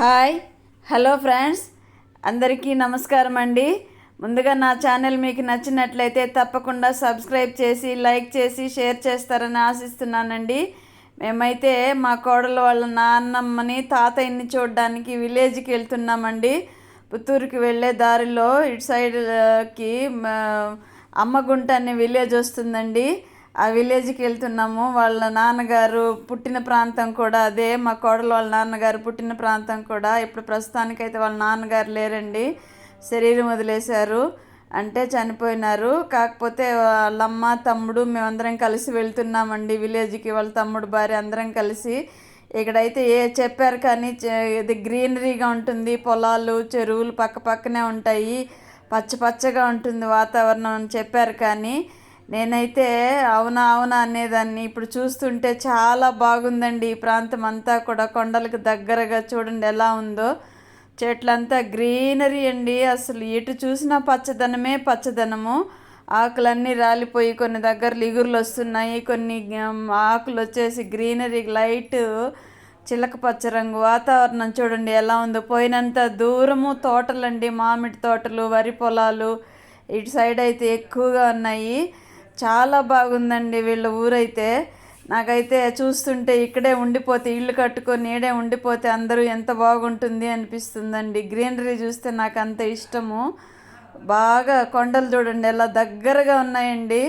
Hi hello friends. అందరికీ నమస్కారం అండి. ముందుగా నా ఛానల్ మీకు నచ్చినట్లయితే తప్పకుండా సబ్స్క్రైబ్ చేసి లైక్ చేసి షేర్ చేస్తారని ఆశిస్తున్నానండి. మేమైతే మా కోడలు వాళ్ళ నాన్నమ్మని తాతయ్యని చూడడానికి విలేజ్కి వెళ్తున్నామండి. పుత్తూరుకి వెళ్ళే దారిలో ఇటు సైడ్కి అమ్మగుంట అనే విలేజ్ వస్తుందండి. ఆ విలేజ్కి వెళ్తున్నాము. వాళ్ళ నాన్నగారు పుట్టిన ప్రాంతం కూడా అదే. మా కోడలు వాళ్ళ నాన్నగారు పుట్టిన ప్రాంతం కూడా. ఇప్పుడు ప్రస్తుతానికైతే వాళ్ళ నాన్నగారు లేరండి. శరీరం వదిలేశారు. అంటే చనిపోయినారు. కాకపోతే వాళ్ళమ్మ తమ్ముడు మేమందరం కలిసి వెళ్తున్నామండి విలేజ్కి. వాళ్ళ తమ్ముడు భార్య అందరం కలిసి. ఇక్కడైతే ఏ చెప్పారు కానీ చే- ఇది గ్రీనరీగా ఉంటుంది. పొలాలు చెరువులు పక్క పక్కనే ఉంటాయి. పచ్చ పచ్చగా ఉంటుంది వాతావరణం అని చెప్పారు కానీ నేనైతే అవునా అవునా అనేదాన్ని ఇప్పుడు చూస్తుంటే చాలా బాగుందండి ఈ ప్రాంతం అంతా కూడా. కొండలకు దగ్గరగా చూడండి ఎలా ఉందో. చెట్లంతా గ్రీనరీ అండి. అసలు ఎటు చూసినా పచ్చదనమే పచ్చదనము. ఆకులన్నీ రాలిపోయి కొన్ని దగ్గర ఇగురులు వస్తున్నాయి. కొన్ని ఆకులు వచ్చేసి గ్రీనరీ లైట్ చిలక పచ్చ రంగు వాతావరణం చూడండి ఎలా ఉందో. పోయినంత దూరము తోటలండి. మామిడి తోటలు వరి పొలాలు ఇటు సైడ్ అయితే ఎక్కువగా ఉన్నాయి. చాలా బాగుందండి వీళ్ళ ఊరైతే. నాకైతే చూస్తుంటే ఇక్కడే ఉండిపోతే ఇల్లు కట్టుకొని నీడే ఉండిపోతే అందరూ ఎంత బాగుంటుంది అనిపిస్తుందండి. గ్రీనరీ చూస్తే నాకు అంత ఇష్టము. బాగా కొండలు చూడండి ఎలా దగ్గరగా ఉన్నాయండి.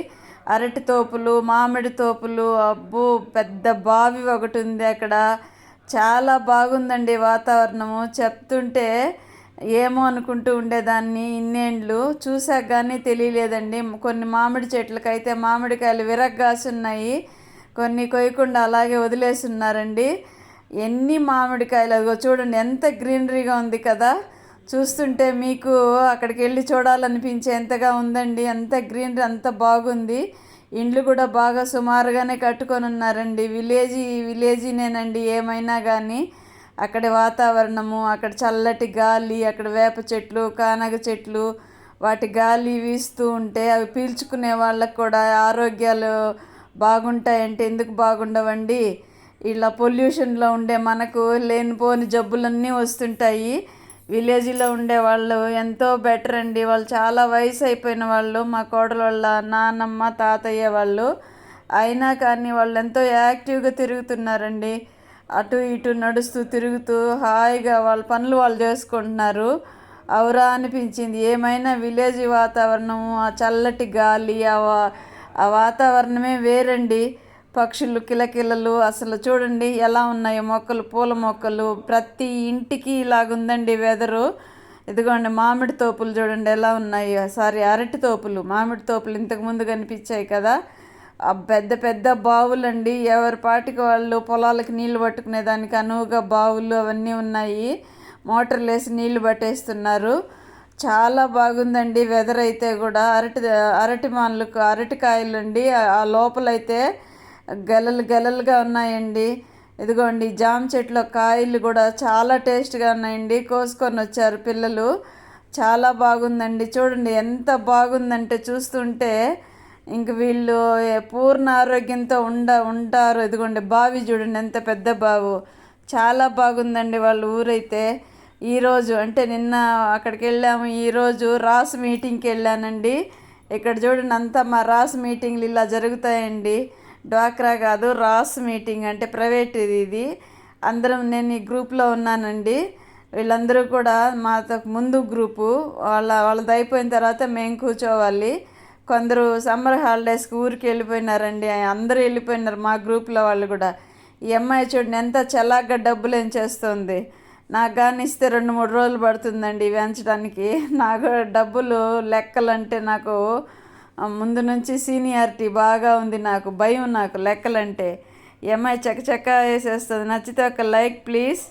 అరటి తోపులు మామిడి తోపులు అబ్బో పెద్ద బావి ఒకటి ఉంది అక్కడ. చాలా బాగుందండి వాతావరణము. చెప్తుంటే ఏమో అనుకుంటూ ఉండేదాన్ని ఇన్నేండ్లు. చూసాక కానీ తెలియలేదండి. కొన్ని మామిడి చెట్లకైతే మామిడికాయలు విరగ్గాసున్నాయి. కొన్ని కొయ్యకుండా అలాగే వదిలేసి ఉన్నారండి ఎన్ని మామిడికాయలు అదిగో చూడండి ఎంత గ్రీనరీగా ఉంది కదా. చూస్తుంటే మీకు అక్కడికి వెళ్ళి చూడాలనిపించేంతగా ఉందండి. అంత గ్రీనరీ అంత బాగుంది. ఇండ్లు కూడా బాగా సుమారుగానే కట్టుకొని ఉన్నారండి విలేజీ విలేజీనేనండి ఏమైనా కానీ అక్కడి వాతావరణము అక్కడ చల్లటి గాలి అక్కడ వేప చెట్లు కానగ చెట్లు వాటి గాలి వీస్తూ ఉంటే అవి పీల్చుకునే వాళ్ళకు కూడా ఆరోగ్యాలు బాగుంటాయంటే ఎందుకు బాగుండవండి? ఇలా పొల్యూషన్లో ఉండే మనకు లేనిపోని జబ్బులన్నీ వస్తుంటాయి. విలేజ్లో ఉండే వాళ్ళు ఎంతో బెటర్ అండి. వాళ్ళు చాలా వయసు అయిపోయిన వాళ్ళు మా కోడలు వాళ్ళ నాన్నమ్మ తాతయ్య వాళ్ళు. అయినా కానీ వాళ్ళు ఎంతో యాక్టివ్గా తిరుగుతున్నారండి. అటు ఇటు నడుస్తూ తిరుగుతూ హాయిగా వాళ్ళ పనులు వాళ్ళు చేసుకుంటున్నారు. అవురా అనిపించింది. ఏమైనా విలేజ్ వాతావరణం ఆ చల్లటి గాలి ఆ ఆ వాతావరణమే వేరండి. పక్షులు కిలకిలలు అసలు చూడండి ఎలా ఉన్నాయో. మొక్కలు పూల మొక్కలు ప్రతి ఇంటికి ఇలాగుందండి వెదరు. ఇదిగోండి మామిడి తోపులు చూడండి ఎలా ఉన్నాయో. సారీ అరటి తోపులు. మామిడి తోపులు ఇంతకుముందు కనిపించాయి కదా. పెద్ద పెద్ద బావులండి. ఎవరి పాటికి వాళ్ళు పొలాలకు నీళ్ళు పట్టుకునే దానికి అనువుగా బావులు అవన్నీ ఉన్నాయి. మోటార్లు వేసి నీళ్ళు పట్టేస్తున్నారు. చాలా బాగుందండి వెదర్ అయితే కూడా. అరటి అరటి మాన్లకు అరటికాయలు అండి ఆ లోపలైతే గెలలు గెలలుగా ఉన్నాయండి. ఇదిగోండి జామ చెట్లో కాయలు కూడా చాలా టేస్ట్గా ఉన్నాయండి. కోసుకొని వచ్చారు పిల్లలు. చాలా బాగుందండి. చూడండి ఎంత బాగుందంటే చూస్తుంటే ఇంక వీళ్ళు పూర్ణ ఆరోగ్యంతో ఉండ ఉంటారు. ఇదిగోండి బావి చూడండి ఎంత పెద్ద బావు. చాలా బాగుందండి వాళ్ళ ఊరైతే. ఈరోజు అంటే నిన్న అక్కడికి వెళ్ళాము. ఈరోజు రాసు మీటింగ్కి వెళ్ళానండి. ఇక్కడ చూడండి అంతా మా రాసు మీటింగ్లు ఇలా జరుగుతాయండి. డ్వాక్రా కాదు రాస్ మీటింగ్ అంటే ప్రైవేట్ ఇది ఇది. అందరం నేను ఈ గ్రూప్లో ఉన్నానండి. వీళ్ళందరూ కూడా మాతో ముందు గ్రూపు. వాళ్ళ వాళ్ళది అయిపోయిన తర్వాత మేము కూర్చోవాలి. కొందరు సమ్మర్ హాలిడేస్కి ఊరికి వెళ్ళిపోయినారండి. అందరూ వెళ్ళిపోయినారు మా గ్రూప్లో వాళ్ళు కూడా. ఈ అమ్మాయి చూడండి ఎంత చలాగ్గా డబ్బులు ఏం చేస్తుంది. నాకు కానీ ఇస్తే రెండు మూడు రోజులు పడుతుందండి ఇవి పెంచడానికి నాకు డబ్బులు లెక్కలంటే నాకు ముందు నుంచి సీనియారిటీ బాగా ఉంది నాకు భయం నాకు లెక్కలంటే. ఈ అమ్మాయి చక్కచక్క వేసేస్తుంది. నచ్చితే ఒక లైక్ ప్లీజ్.